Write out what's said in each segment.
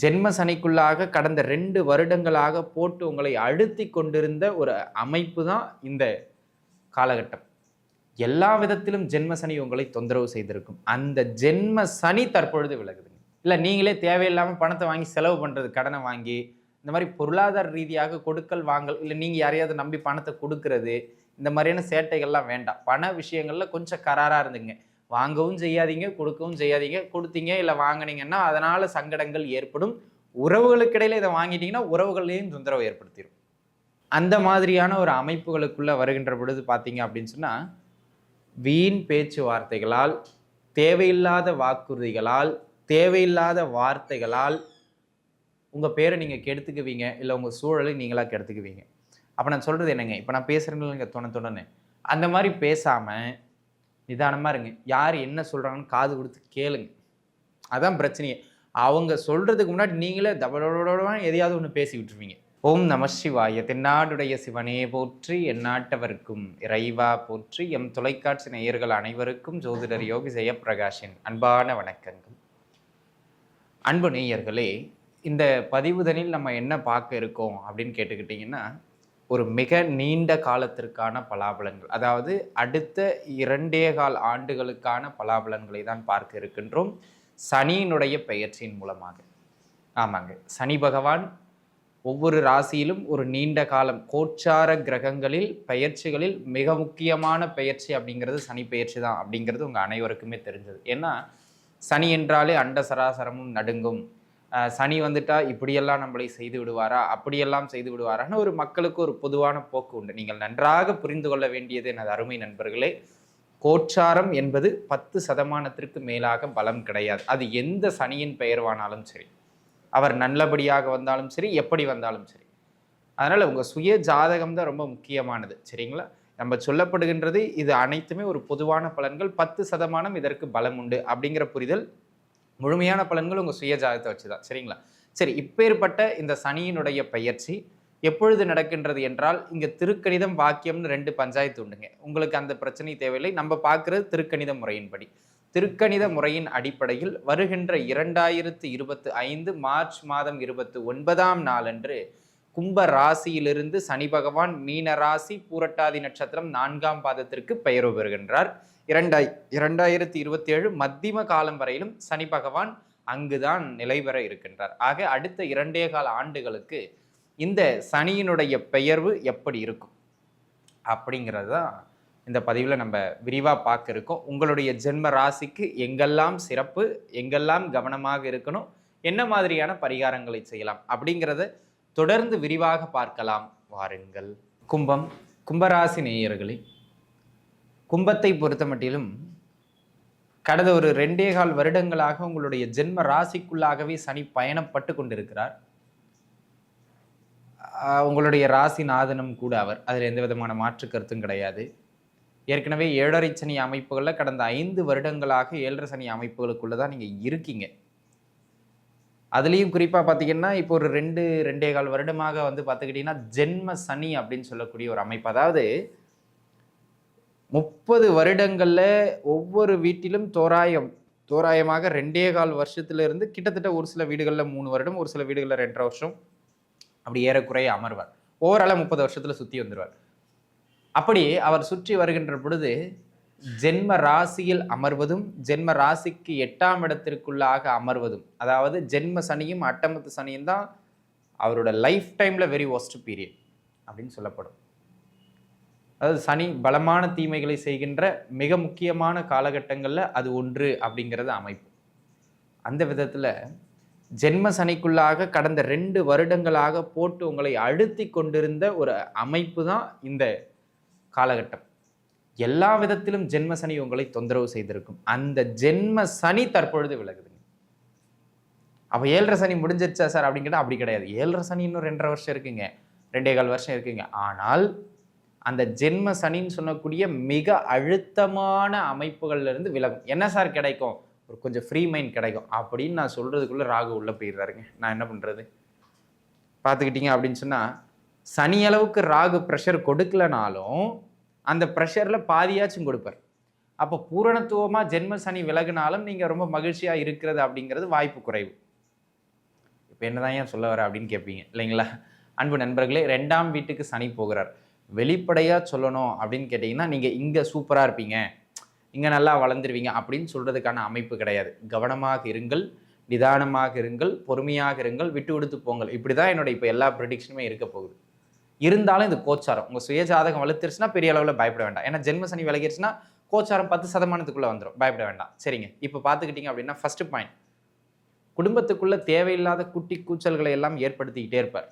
ஜென்ம சனிக்குள்ளாக கடந்த ரெண்டு வருடங்களாக போட்டு உங்களை அழுத்தி கொண்டிருந்த ஒரு அமைப்பு தான் இந்த காலகட்டம். எல்லா விதத்திலும் ஜென்ம சனி உங்களை தொந்தரவு செய்திருக்கும். அந்த ஜென்ம சனி தற்பொழுது விலகுதுங்க இல்லை நீங்களே தேவையில்லாமல் பணத்தை வாங்கி செலவு பண்ணுறது கடனை வாங்கி இந்த மாதிரி பொருளாதார ரீதியாக கொடுக்கல் வாங்கல் இல்லை நீங்கள் யாரையாவது நம்பி பணத்தை கொடுக்கறது இந்த மாதிரியான சேட்டைகள்லாம் வேண்டாம். பண விஷயங்களில் கொஞ்சம் கராராக இருந்துங்க. வாங்கவும் செய்யாதீங்க கொடுக்கவும் செய்யாதீங்க. கொடுத்தீங்க இல்லை வாங்கினீங்கன்னா அதனால் சங்கடங்கள் ஏற்படும். உறவுகளுக்கிடையில் இதை வாங்கிட்டீங்கன்னா உறவுகள்லேயும் தொந்தரவு ஏற்படுத்திடும் அந்த மாதிரியான ஒரு அமைப்புகளுக்குள்ளே வருகின்ற பொழுது பார்த்தீங்க அப்படின்னு சொன்னால் வீண் பேச்சுவார்த்தைகளால் தேவையில்லாத வாக்குறுதிகளால் தேவையில்லாத வார்த்தைகளால் உங்கள் பேரை நீங்கள் கெடுத்துக்குவீங்க இல்லை உங்கள் சூழலை நீங்களாக கெடுத்துக்குவீங்க. அப்போ நான் சொல்கிறது என்னங்க? இப்போ நான் பேசுகிறேன்னு தொண தொடன்னு அந்த மாதிரி பேசாமல் நிதானமாக இருங்க. யார் என்ன சொல்கிறாங்கன்னு காது கொடுத்து கேளுங்க. அதான் பிரச்சனையே. அவங்க சொல்கிறதுக்கு முன்னாடி நீங்களே தபடோட எதையாவது ஒன்று பேசி விட்டுருவீங்க. ஓம் நம சிவாய. தென்னாடுடைய சிவனே போற்றி எந்நாட்டவர்க்கும் இறைவா போற்றி எம் தொலைக்காட்சி நேயர்கள் அனைவருக்கும் ஜோதிடர் யோகி ஜெயப்பிரகாஷின் அன்பான வணக்கங்கள். அன்பு நேயர்களே இந்த பதிவுதனில் நம்ம என்ன பார்க்க இருக்கோம் அப்படின்னு கேட்டுக்கிட்டிங்கன்னா ஒரு மிக நீண்ட காலத்திற்கான பலாபலன்கள். அதாவது அடுத்த இரண்டே கால் ஆண்டுகளுக்கான பலாபலன்களை தான் பார்க்க இருக்கின்றோம். சனியினுடைய பெயர்ச்சியின் மூலமாக. ஆமாங்க. சனி பகவான் ஒவ்வொரு ராசியிலும் ஒரு நீண்ட காலம் கோச்சார கிரகங்களில் பெயர்ச்சிகளில் மிக முக்கியமான பெயர்ச்சி அப்படிங்கிறது சனி பெயர்ச்சி தான் அப்படிங்கிறது உங்கள் அனைவருக்குமே தெரிஞ்சது. ஏன்னா சனி என்றாலே அண்ட சராசரமும் நடுங்கும். சனி வந்துட்டா இப்படியெல்லாம் நம்மளை செய்து விடுவாரா? அப்படியெல்லாம் செய்து விடுவாரான்னு ஒரு மக்களுக்கு ஒரு பொதுவான போக்கு உண்டு. நீங்கள் நன்றாக புரிந்து கொள்ள வேண்டியது எனது அருமை நண்பர்களே கோச்சாரம் என்பது பத்து சதமானத்திற்கு மேலாக பலம் கிடையாது. அது எந்த சனியின் பெயர்வானாலும் சரி அவர் நல்லபடியாக வந்தாலும் சரி எப்படி வந்தாலும் சரி. அதனால் உங்கள் சுய ஜாதகம் தான் ரொம்ப முக்கியமானது. சரிங்களா? நம்ம சொல்லப்படுகின்றது இது அனைத்துமே ஒரு பொதுவான பலன்கள் பத்து சதமானம் இதற்கு பலம் உண்டு அப்படிங்கிற புரிதல் முழுமையான பலன்கள் உங்கள் சுய ஜாதகத்தை வச்சு தான் சரிங்களா? சரி இப்பேற்பட்ட இந்த சனியினுடைய பயிற்சி எப்பொழுது நடக்கின்றது என்றால் இங்கே திருக்கணிதம் வாக்கியம்னு ரெண்டு பஞ்சாயத்து உண்டுங்க. உங்களுக்கு அந்த பிரச்சனை தேவையில்லை. நம்ம பார்க்குறது திருக்கணித முறையின்படி. திருக்கணித முறையின் அடிப்படையில் வருகின்ற இரண்டாயிரத்து இருபத்து ஐந்து மார்ச் மாதம் இருபத்து ஒன்பதாம் நாளன்று கும்ப ராசியிலிருந்து சனி பகவான் மீன ராசி பூரட்டாதி நட்சத்திரம் நான்காம் பாதத்திற்கு பெயர் பெறுகின்றார். இரண்டாய் இரண்டாயிரத்தி இருபத்தி ஏழு மத்தியம காலம் வரையிலும் சனி பகவான் அங்குதான் நிலை பெற இருக்கின்றார். ஆக அடுத்த இரண்டே கால ஆண்டுகளுக்கு இந்த சனியினுடைய பெயர்வு எப்படி இருக்கும்? அப்படிங்கிறது தான் இந்த பதிவில் நம்ம விரிவாக பார்க்க இருக்கோம். உங்களுடைய ஜென்ம ராசிக்கு எங்கெல்லாம் சிறப்பு எங்கெல்லாம் கவனமாக இருக்கணும் என்ன மாதிரியான பரிகாரங்களை செய்யலாம் அப்படிங்கிறத தொடர்ந்து விரிவாக பார்க்கலாம் வாருங்கள். கும்பம் கும்பராசி நேயர்களே கும்பத்தை பொறுத்த மட்டிலும் கடந்த ஒரு ரெண்டே கால் வருடங்களாக உங்களுடைய ஜென்ம ராசிக்குள்ளாகவே சனி பயணப்பட்டு கொண்டிருக்கிறார். உங்களுடைய ராசி நாதனும் கூட அவர். அதில் எந்த விதமான மாற்று கருத்தும் கிடையாது. ஏற்கனவே ஏழரை சனி அமைப்புகளில் கடந்த ஐந்து வருடங்களாக ஏழரை சனி அமைப்புகளுக்குள்ளே தான் நீங்கள் இருக்கீங்க. அதுலேயும் குறிப்பாக பார்த்தீங்கன்னா இப்போ ஒரு ரெண்டு ரெண்டே கால் வருடமாக வந்து பார்த்துக்கிட்டிங்கன்னா ஜென்ம சனி அப்படின்னு சொல்லக்கூடிய ஒரு அமைப்பு. அதாவது முப்பது வருடங்களில் ஒவ்வொரு வீட்டிலும் தோராயம் தோராயமாக ரெண்டே கால் வருஷத்துலேருந்து கிட்டத்தட்ட ஒரு சில வீடுகளில் மூணு வருடம் ஒரு சில வீடுகளில் ரெண்டரை வருஷம் அப்படி ஏறக்குறைய அமர்வார். ஓவராலாக முப்பது வருஷத்தில் சுற்றி வந்துடுவார் அப்படி அவர் சுற்றி வருகின்ற பொழுது ஜென்ம ராசியில் அமர்வதும் ஜென்ம ராசிக்கு எட்டாம் இடத்திற்குள்ளாக அமர்வதும். அதாவது ஜென்ம சனியும் அட்டமத்து சனியும் தான் அவரோட லைஃப் டைமில் வெரி ஒஸ்ட் பீரியட் அப்படின்னு சொல்லப்படும். அதாவது சனி பலமான தீமைகளை செய்கின்ற மிக முக்கியமான காலகட்டங்களில் அது ஒன்று அப்படிங்கிறது அமைப்பு. அந்த விதத்தில் ஜென்ம சனிக்குள்ளாக கடந்த ரெண்டு வருடங்களாக போட்டு உங்களை அழுத்தி கொண்டிருந்த ஒரு அமைப்பு தான் இந்த காலகட்டம். எல்லா விதத்திலும் ஜென்ம சனி உங்களை தொந்தரவு செய்திருக்கும். அந்த ஜென்ம சனி தற்பொழுது விலகுதுங்க அப்போ ஏழரை சனி முடிஞ்சிருச்சா சார் அப்படின்னு அப்படி கிடையாது. ஏழரை சனி இன்னும் ரெண்டரை வருஷம் இருக்குங்க. ரெண்டே கால் வருஷம் இருக்குங்க. ஆனால் அந்த ஜென்ம சனின்னு சொல்லக்கூடிய மிக அழுத்தமான அமைப்புகள்ல இருந்து விலகும். என்ன சார் கிடைக்கும்? ஒரு கொஞ்சம் ஃப்ரீ மைண்ட் கிடைக்கும். அப்படின்னு நான் சொல்றதுக்குள்ள ராகு உள்ள போயிடுறாருங்க. நான் என்ன பண்றது? பார்த்துக்கிட்டீங்க அப்படின்னு சொன்னா சனி அளவுக்கு ராகு ப்ரெஷர் கொடுக்கலனாலும் அந்த ப்ரெஷரில் பாதியாச்சும் கொடுப்பார். அப்போ பூரணத்துவமாக ஜென்ம சனி விலகினாலும் நீங்கள் ரொம்ப மகிழ்ச்சியாக இருக்கிறது அப்படிங்கிறது வாய்ப்பு குறைவு. இப்போ என்னதான் ஏன் சொல்ல வர அப்படின்னு கேட்பீங்க இல்லைங்களா? அன்பு நண்பர்களே ரெண்டாம் வீட்டுக்கு சனி போகிறார். வெளிப்படையாக சொல்லணும் அப்படின்னு கேட்டிங்கன்னா நீங்கள் இங்கே சூப்பராக இருப்பீங்க இங்கே நல்லா வளர்ந்துருவீங்க அப்படின்னு சொல்கிறதுக்கான அமைப்பு கிடையாது. கவனமாக இருங்கள் நிதானமாக இருங்கள் பொறுமையாக இருங்கள் விட்டு விடுத்து போங்கள். இப்படி தான் என்னோட இப்போ எல்லா ப்ரிடிக்ஷனுமே இருக்க போகுது. இருந்தாலும் இது கோச்சாரம். உங்கள் சுய ஜாதகம் வலுத்துருச்சுன்னா பெரிய அளவில் பயப்பட வேண்டாம். ஏன்னா ஜென்ம சனி விலகிருச்சுன்னா கோச்சாரம் பத்து சதமானத்துக்குள்ளே வந்துடும் பயப்பட வேண்டாம். சரிங்க. இப்போ பார்த்துக்கிட்டிங்க அப்படின்னா ஃபஸ்ட்டு பாயிண்ட் குடும்பத்துக்குள்ளே தேவையில்லாத குட்டி கூச்சல்களை எல்லாம் ஏற்படுத்திக்கிட்டே இருப்பார்.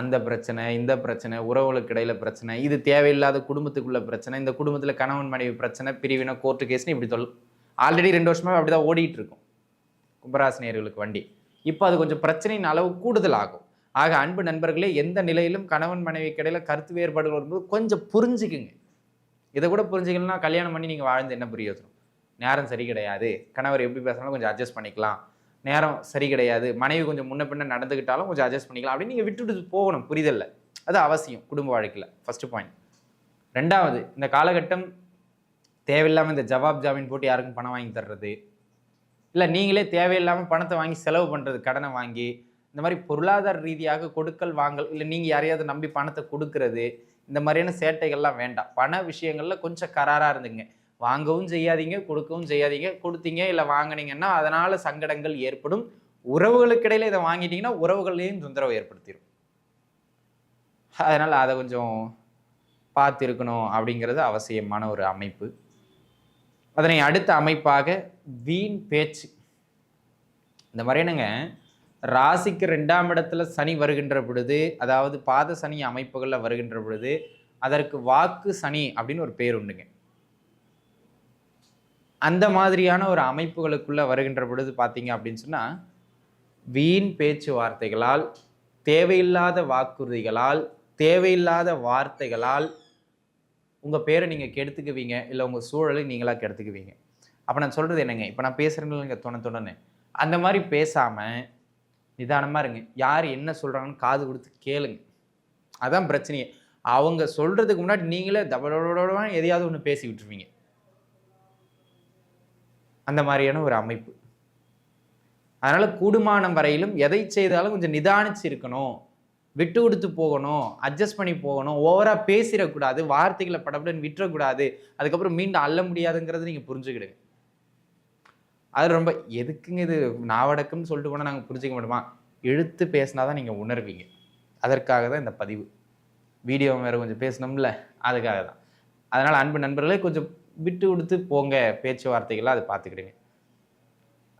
அந்த பிரச்சனை இந்த பிரச்சனை உறவுகளுக்கு இடையில பிரச்சனை இது தேவையில்லாத குடும்பத்துக்குள்ள பிரச்சனை இந்த குடும்பத்தில் கணவன் மனைவி பிரச்சனை பிரிவினை கோர்ட்டு கேஸ்னு இப்படி சொல்லும் ஆல்ரெடி ரெண்டு வருஷமாக அப்படி தான் ஓடிட்டு இருக்கும். கும்பராசினியர்களுக்கு வண்டி. இப்போ அது கொஞ்சம் பிரச்சனையின் அளவு கூடுதல் ஆகும் ஆக அன்பு நண்பர்களே எந்த நிலையிலும் கணவன் மனைவிக்கு இடையில கருத்து வேறுபாடுகள் வரும்போது கொஞ்சம் புரிஞ்சுக்குங்க. இதை கூட புரிஞ்சுக்கணும்னா கல்யாணம் பண்ணி நீங்கள் வாழ்ந்து என்ன பிரயோஜனம் நேரம் சரி கிடையாது. கணவர் எப்படி பேசினாலும் கொஞ்சம் அட்ஜஸ்ட் பண்ணிக்கலாம். நேரம் சரி கிடையாது. மனைவி கொஞ்சம் முன்ன பின்ன நடந்துக்கிட்டாலும் கொஞ்சம் அட்ஜஸ்ட் பண்ணிக்கலாம். அப்படின்னு நீங்கள் விட்டுட்டு போகணும். புரிதல்ல. அது அவசியம் குடும்ப வாழ்க்கையில். ஃபஸ்ட்டு பாயிண்ட் ரெண்டாவது இந்த காலகட்டம் தேவையில்லாமல் இந்த ஜவாப் ஜாமீன் போட்டு யாருக்கும் பணம் வாங்கி தர்றது. இல்லை நீங்களே தேவையில்லாமல் பணத்தை வாங்கி செலவு பண்ணுறது கடனை வாங்கி இந்த மாதிரி பொருளாதார ரீதியாக கொடுக்கல் வாங்கல் இல்லை நீங்கள் யாரையாவது நம்பி பணத்தை கொடுக்கறது இந்த மாதிரியான சேட்டைகள்லாம் வேண்டாம். பண விஷயங்களில் கொஞ்சம் கராராக இருந்துங்க வாங்கவும் செய்யாதீங்க கொடுக்கவும் செய்யாதீங்க. கொடுத்தீங்க இல்லை வாங்கினீங்கன்னா அதனால் சங்கடங்கள் ஏற்படும். உறவுகளுக்கிடையில் இதை வாங்கிட்டீங்கன்னா உறவுகள்லேயும் தொந்தரவு ஏற்படுத்திடும் அதனால் அதை கொஞ்சம் பார்த்து இருக்கணும் அப்படிங்கிறது அவசியமான ஒரு அமைப்பு. அதனை அடுத்த அமைப்பாக வீண் பேச்சு. இந்த மாதிரி என்னங்க ராசிக்கு ரெண்டாம் இடத்துல சனி வருகின்ற பொழுது அதாவது பாத சனி அமைப்புகளில் வருகின்ற பொழுது அதற்கு வாக்கு சனி அப்படின்னு ஒரு பேர் உண்டுங்க. அந்த மாதிரியான ஒரு அமைப்புகளுக்குள்ளே வருகின்ற பொழுது பார்த்தீங்க அப்படின்னு சொன்னால் வீண் பேச்சுவார்த்தைகளால் தேவையில்லாத வாக்குறுதிகளால் தேவையில்லாத வார்த்தைகளால் உங்கள் பேரை நீங்கள் கெடுத்துக்குவீங்க இல்லை உங்கள் சூழலை நீங்களாக கெடுத்துக்குவீங்க. அப்போ நான் சொல்கிறது என்னங்க இப்போ நான் பேசுகிறேன்னு தொண தொணன்னு. அந்த மாதிரி பேசாமல் நிதானமாக இருங்க. யார் என்ன சொல்கிறாங்கன்னு காது கொடுத்து கேளுங்க. அதான் பிரச்சனையே. அவங்க சொல்கிறதுக்கு முன்னாடி நீங்களே தபடோட எதையாவது ஒன்று பேசி விட்டுருவீங்க. அந்த மாதிரியான ஒரு அமைப்பு. அதனால் கூடுமானம் வரையிலும் எதை செய்தாலும் கொஞ்சம் நிதானிச்சு இருக்கணும். விட்டு கொடுத்து போகணும். அட்ஜஸ்ட் பண்ணி போகணும். ஓவராக பேசிடக்கூடாது. வார்த்தைகளை படப்படன்னு விட்டுறக்கூடாது. அதுக்கப்புறம் மீண்டும் அள்ள முடியாதுங்கிறத நீங்கள் புரிஞ்சுக்கிடுங்க. அது ரொம்ப எதுக்குங்க இது? நாவடக்கம்னு சொல்லிட்டு கூட நாங்கள் புரிஞ்சிக்க மாட்டோமா? எழுத்து பேசினா தான் நீங்கள் உணர்வீங்க. அதற்காக தான் இந்த பதிவு. வீடியோ வேறு கொஞ்சம் பேசணும்ல அதுக்காக தான். அதனால் அன்பு நண்பர்களே கொஞ்சம் விட்டு கொடுத்து போங்க பேச்சுவார்த்தைகளாக அதை பார்த்துக்கிடுங்க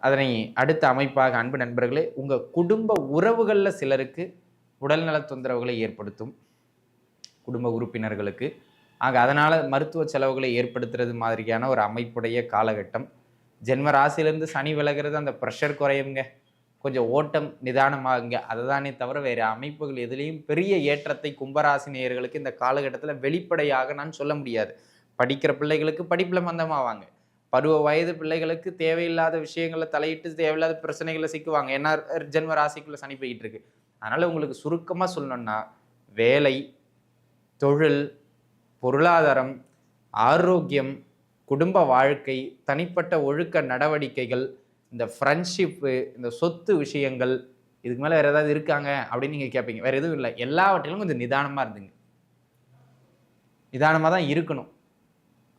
அதனை அடுத்த அமைப்பாக அன்பு நண்பர்களே உங்கள் குடும்ப உறவுகளில் சிலருக்கு உடல்நல தொந்தரவுகளை ஏற்படுத்தும் குடும்ப உறுப்பினர்களுக்கு. ஆக அதனால் மருத்துவ செலவுகளை ஏற்படுத்துறது மாதிரியான ஒரு அமைப்புடைய காலகட்டம். ஜென்ம ராசியிலேருந்து சனி விலகிறது அந்த ப்ரெஷர் குறையுங்க. கொஞ்சம் ஓட்டம் நிதானமாகுங்க. அதுதானே தவிர வேறு அமைப்புகள் எதுலேயும் பெரிய ஏற்றத்தை கும்பராசி நேயர்களுக்கு இந்த காலகட்டத்தில் வெளிப்படையாக நான் சொல்ல முடியாது. படிக்கிற பிள்ளைகளுக்கு படிப்பில் மந்தமாவாங்க. பருவ வயது பிள்ளைகளுக்கு தேவையில்லாத விஷயங்களை தலையிட்டு தேவையில்லாத பிரச்சனைகளை சிக்குவாங்க. ஏன்னா ஜென்ம ராசிக்குள்ளே சனி போய்கிட்டு இருக்கு அதனால் உங்களுக்கு சுருக்கமாக சொல்லணும்னா வேலை தொழில் பொருளாதாரம் ஆரோக்கியம் குடும்ப வாழ்க்கை தனிப்பட்ட ஒழுக்க நடவடிக்கைகள் இந்த ஃப்ரெண்ட்ஷிப்பு இந்த சொத்து விஷயங்கள் இதுக்கு மேலே வேறு ஏதாவது இருக்காங்க அப்படின்னு நீங்கள் கேட்பீங்க வேறு எதுவும் இல்லை. எல்லாவற்றிலும் கொஞ்சம் நிதானமாக இருந்துங்க. நிதானமாக தான் இருக்கணும்.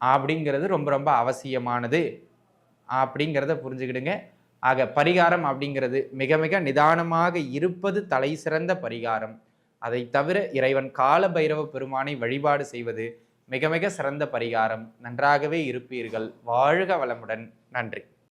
அப்படிங்கிறது ரொம்ப ரொம்ப அவசியமானது. அப்படிங்கிறத புரிஞ்சுக்கிடுங்க. ஆக பரிகாரம் அப்படிங்கிறது மிக மிக நிதானமாக இருப்பது தலை சிறந்த பரிகாரம். அதை தவிர இறைவன் கால பைரவ பெருமானை வழிபாடு செய்வது மிக மிக சிறந்த பரிகாரம். நன்றாகவே இருப்பீர்கள். வாழ்க வளமுடன். நன்றி.